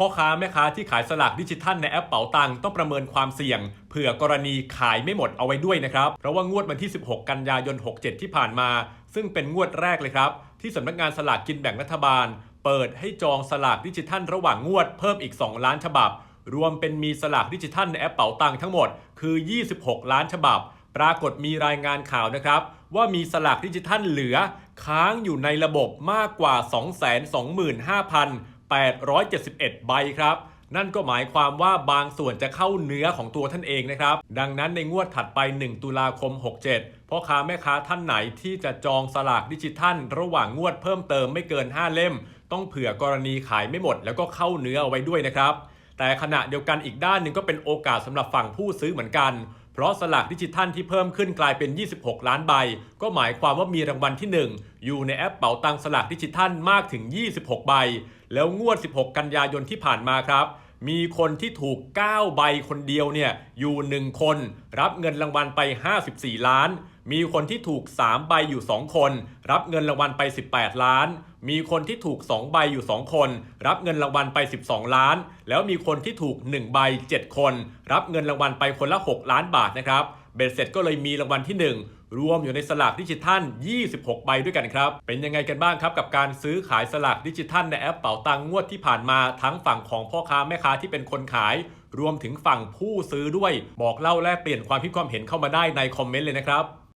พ่อค้าแม่ค้าที่ขายสลากดิจิทัลในแอปเป๋าตังต้องประเมินความเสี่ยง เผื่อกรณีขายไม่หมดเอาไว้ด้วยนะครับเพราะว่างวดวันที่ 16 กันยายน 67 ที่ผ่านมา ซึ่งเป็นงวดแรกเลยครับที่สำนักงานสลากกินแบ่งรัฐบาล เปิดให้จองสลากดิจิทัลระหว่างงวดเพิ่มอีก 2 ล้านฉบับ รวมเป็นมีสลากดิจิทัลในแอปเป๋าตังทั้งหมด คือ 26 ล้านฉบับ ปรากฏมีรายงานข่าวนะครับว่ามีสลากดิจิทัลเหลือ ค้างอยู่ในระบบมากกว่า 871 ใบครับ นั่นก็หมายความว่าบางส่วนจะเข้าเนื้อของตัวท่านเองนะครับ ดังนั้นในงวดถัดไป 1 ตุลาคม 67พ่อค้าแม่ค้าท่านไหนที่จะจองสลากดิจิทัล ระหว่างงวดเพิ่มเติมไม่เกิน 5 เล่ม ต้องเผื่อกรณีขายไม่หมด แล้วก็เข้าเนื้อเอาไว้ด้วยนะครับ แต่ขณะเดียวกันอีกด้านหนึ่งก็เป็นโอกาสสำหรับฝั่งผู้ซื้อเหมือนกัน เพราะสลากดิจิทัลที่เพิ่มขึ้นกลายเป็น 26 ล้านใบ ก็หมายความว่ามีรางวัลที่ 1 อยู่ในแอปเป๋าตังสลากดิจิทัลมากถึง 26 ใบ แล้วงวด 16 กันยายนที่ผ่านมาครับมีคนที่ถูก 9 ใบคนเดียวเนี่ยอยู่ 1 คน รับเงินรางวัลไป 54 ล้าน มีคนที่ถูก 3 ใบอยู่ 2 คน รับเงินรางวัลไป 18 ล้าน มีคนที่ถูก 2 ใบอยู่ 2 คน รับเงินรางวัลไป 12 ล้าน แล้วมีคนที่ถูก 1 ใบ 7 คน รับเงินรางวัลไปคนละ 6 ล้านบาทนะครับเบ็ดเสร็จก็เลยมีรางวัลที่ 1รวมอยู่ในสลากดิจิทัล 26 ใบด้วยกันครับ เป็นยังไงกันบ้างครับกับการซื้อขายสลากดิจิทัลในแอปเป๋าตังงวดที่ผ่านมาทั้งฝั่งของพ่อค้าแม่ค้าที่เป็นคนขาย รวมถึงฝั่งผู้ซื้อด้วย บอกเล่าแลกเปลี่ยนความคิดความเห็นเข้ามาได้ในคอมเมนต์เลยนะครับ